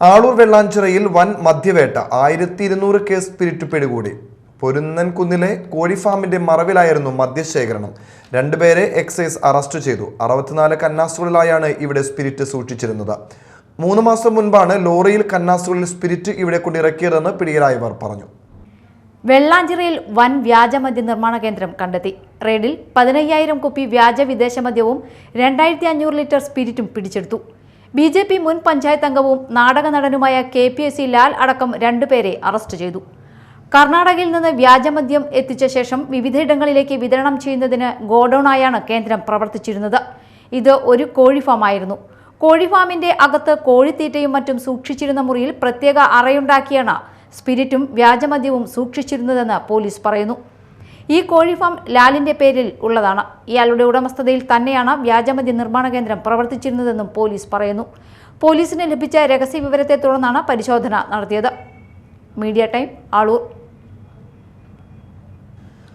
ആളൂർ വെള്ളാഞ്ചിറയിൽ വൻ മദ്യവേട്ട. ആയിരത്തി ഇരുന്നൂറ് കേസ് സ്പിരിറ്റ് പിടികൂടി പൊരുന്നൻ കുന്നിലെ കോഴിഫാമിന്റെ മറവിലായിരുന്നു മദ്യശേഖരണം. രണ്ടുപേരെ എക്സൈസ് അറസ്റ്റ് ചെയ്തു. അറുപത്തിനാല് കന്നാസുകളിലായാണ് ഇവിടെ സ്പിരിറ്റ് സൂക്ഷിച്ചിരുന്നത്. മൂന്ന് മാസം മുൻപാണ് ലോറിയിൽ കന്നാസുകളിൽ സ്പിരിറ്റ് ഇവിടെ കൊണ്ടിറക്കിയതെന്ന് പിടിയിലായവർ പറഞ്ഞു. വെള്ളാഞ്ചിറയിൽ വൻ വ്യാജമദ്യ നിർമ്മാണ കേന്ദ്രം കണ്ടെത്തി. റെയ്ഡിൽ പതിനയ്യായിരം കുപ്പി വ്യാജ വിദേശ മദ്യവും രണ്ടായിരത്തി അഞ്ഞൂറ് ലിറ്റർ സ്പിരിറ്റും പിടിച്ചെടുത്തു. ബി ജെ പി മുൻ പഞ്ചായത്ത് അംഗവും നാടക നടനുമായ K P S C Lal അടക്കം രണ്ടുപേരെ അറസ്റ്റ് ചെയ്തു. കർണാടകയിൽ നിന്ന് വ്യാജമദ്യം എത്തിച്ച ശേഷം വിവിധയിടങ്ങളിലേക്ക് വിതരണം ചെയ്യുന്നതിന് ഗോഡൌണായാണ് കേന്ദ്രം പ്രവർത്തിച്ചിരുന്നത്. ഇത് ഒരു കോഴി ഫാമായിരുന്നു കോഴി ഫാമിന്റെ അകത്ത് കോഴിത്തീറ്റയും മറ്റും സൂക്ഷിച്ചിരുന്ന മുറിയിൽ പ്രത്യേക അറയുണ്ടാക്കിയാണ് സ്പിരിറ്റും വ്യാജമദ്യവും സൂക്ഷിച്ചിരുന്നതെന്ന് പോലീസ് പറയുന്നു. ഈ കോഴിഫാം ലാലിന്റെ പേരിൽ ഉള്ളതാണ്. ഇയാളുടെ ഉടമസ്ഥതയിൽ തന്നെയാണ് വ്യാജമദ്യ നിർമ്മാണ കേന്ദ്രം പ്രവർത്തിച്ചിരുന്നതെന്നും പോലീസ് പറയുന്നു. പോലീസിന് ലഭിച്ച രഹസ്യ വിവരത്തെ തുടർന്നാണ് പരിശോധന നടത്തിയത്. Media time Aloor.